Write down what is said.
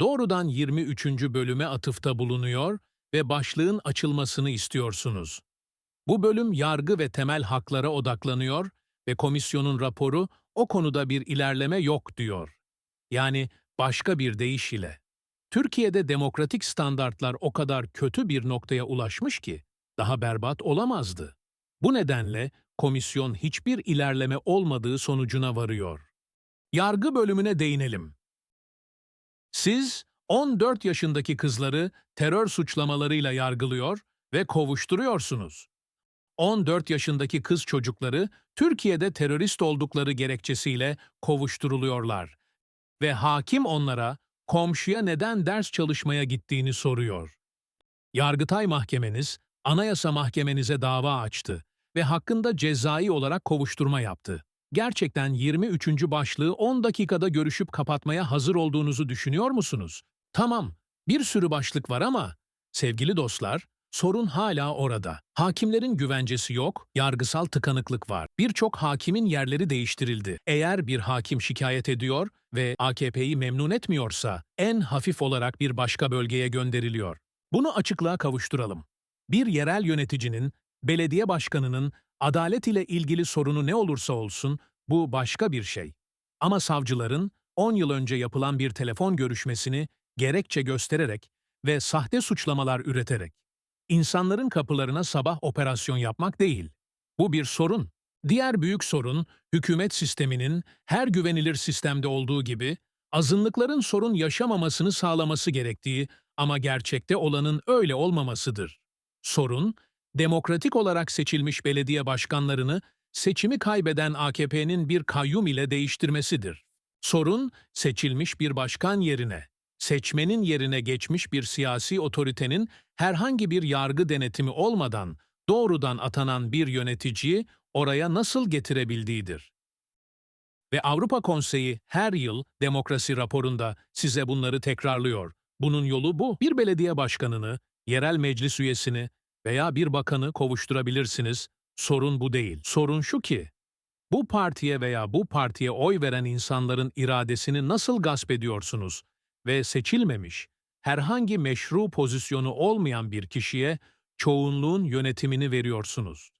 doğrudan 23. bölüme atıfta bulunuyor ve başlığın açılmasını istiyorsunuz. Bu bölüm yargı ve temel haklara odaklanıyor ve komisyonun raporu o konuda bir ilerleme yok diyor. Yani başka bir deyiş ile. Türkiye'de demokratik standartlar o kadar kötü bir noktaya ulaşmış ki daha berbat olamazdı. Bu nedenle komisyon hiçbir ilerleme olmadığı sonucuna varıyor. Yargı bölümüne değinelim. Siz 14 yaşındaki kızları terör suçlamalarıyla yargılıyor ve kovuşturuyorsunuz. 14 yaşındaki kız çocukları Türkiye'de terörist oldukları gerekçesiyle kovuşturuluyorlar ve hakim onlara komşuya neden ders çalışmaya gittiğini soruyor. Yargıtay Mahkemeniz, Anayasa Mahkemenize dava açtı ve hakkında cezai olarak kovuşturma yaptı. Gerçekten 23. başlığı 10 dakikada görüşüp kapatmaya hazır olduğunuzu düşünüyor musunuz? Tamam, bir sürü başlık var ama sevgili dostlar, sorun hala orada. Hakimlerin güvencesi yok, yargısal tıkanıklık var. Birçok hakimin yerleri değiştirildi. Eğer bir hakim şikayet ediyor ve AKP'yi memnun etmiyorsa en hafif olarak bir başka bölgeye gönderiliyor. Bunu açıklığa kavuşturalım. Bir yerel yöneticinin, belediye başkanının adalet ile ilgili sorunu ne olursa olsun bu başka bir şey. Ama savcıların 10 yıl önce yapılan bir telefon görüşmesini gerekçe göstererek ve sahte suçlamalar üreterek insanların kapılarına sabah operasyon yapmak değil. Bu bir sorun. Diğer büyük sorun, hükümet sisteminin her güvenilir sistemde olduğu gibi azınlıkların sorun yaşamamasını sağlaması gerektiği ama gerçekte olanın öyle olmamasıdır. Sorun, demokratik olarak seçilmiş belediye başkanlarını seçimi kaybeden AKP'nin bir kayyum ile değiştirmesidir. Sorun, seçilmiş bir başkan yerine, seçmenin yerine geçmiş bir siyasi otoritenin herhangi bir yargı denetimi olmadan doğrudan atanan bir yöneticiyi oraya nasıl getirebildiğidir. Ve Avrupa Konseyi her yıl demokrasi raporunda size bunları tekrarlıyor. Bunun yolu bu. Bir belediye başkanını, yerel meclis üyesini veya bir bakanı kovuşturabilirsiniz. Sorun bu değil. Sorun şu ki, bu partiye veya bu partiye oy veren insanların iradesini nasıl gasp ediyorsunuz ve seçilmemiş, herhangi meşru pozisyonu olmayan bir kişiye çoğunluğun yönetimini veriyorsunuz.